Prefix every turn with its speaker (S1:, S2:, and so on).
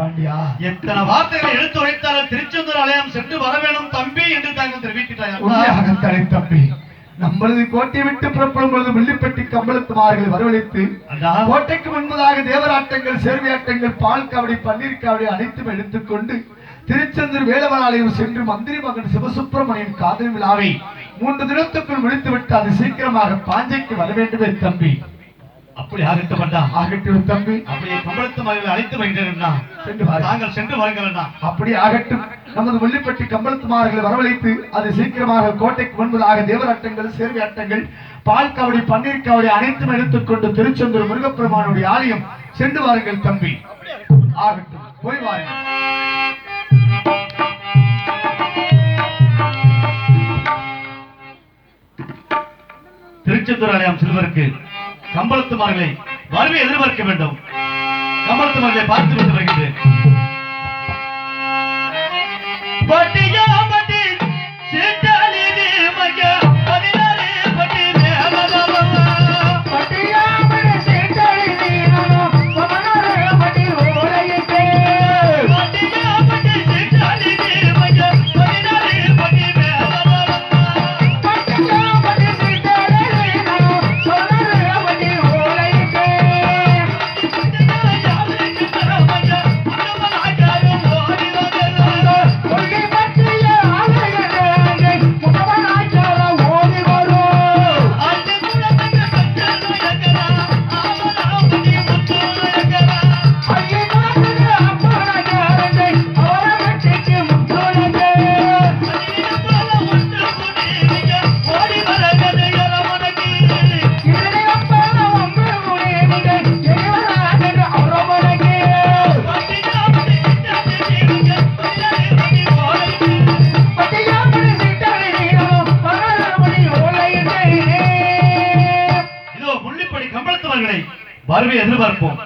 S1: பாண்டியா?
S2: எத்தனை வார்த்தைகளை எடுத்து வைத்தாலும் திருச்செந்தூர் ஆலயம் சென்று வர வேணும் தம்பி என்று தாங்கள் தெரிவிக்கிறார்கள்
S1: உண்மையாக தலை தம்பி. நம்மளது கோட்டை விட்டு புறப்படும் பொழுது வில்லிப்பட்டி கம்பளத்துமார்களை வரவழைத்து
S2: அண்ணா
S1: கோட்டைக்கு முன்பதாக தேவராட்டங்கள் சேர்வையாட்டங்கள் பால் காவடி பன்னீர் காவடி அனைத்தும் எடுத்துக்கொண்டு திருச்செந்தூர் வேலவன் ஆலயம் சென்று மந்திரி மகன் சிவசுப்பிரமணியன் காதல் விழாவை மூன்று தினத்துக்குள் முடித்துவிட்டு அது சீக்கிரமாக பாஞ்சைக்கு வர வேண்டுமே தம்பி.
S2: அப்படி ஆகட்டும் அண்ணா.
S1: ஆகட்டும் தம்பி.
S2: அப்படியே கம்பளத்து மகளை அழைத்து
S1: சென்று.
S2: தாங்கள் சென்று அண்ணா.
S1: அப்படி ஆகட்டும். நமது வெள்ளிப்பட்டி கம்பளத்துமார்களை வரவழைத்து அது சீக்கிரமாக கோட்டைக்கு முன்பதாக தேவராட்டங்கள் சேர்வை ஆட்டங்கள் பால் காவடி பன்னீர் காவடி அனைத்தும் எடுத்துக்கொண்டு திருச்செந்தூர் முருகப்பெருமானுடைய ஆலயம் சென்று வாருங்கள் தம்பி. ஆகட்டும். போய் வாருங்கள்.
S2: திருச்செந்தூர் ஆலயம் செல்வதற்கு கம்பளத்துமார்களை வருவை எதிர்பார்க்க வேண்டும். கம்பளத்துமார்களை பார்த்து விட்டு வருகின்றேன். கம்பளத்தவர்களை வருவை எதிர்பார்ப்போம்.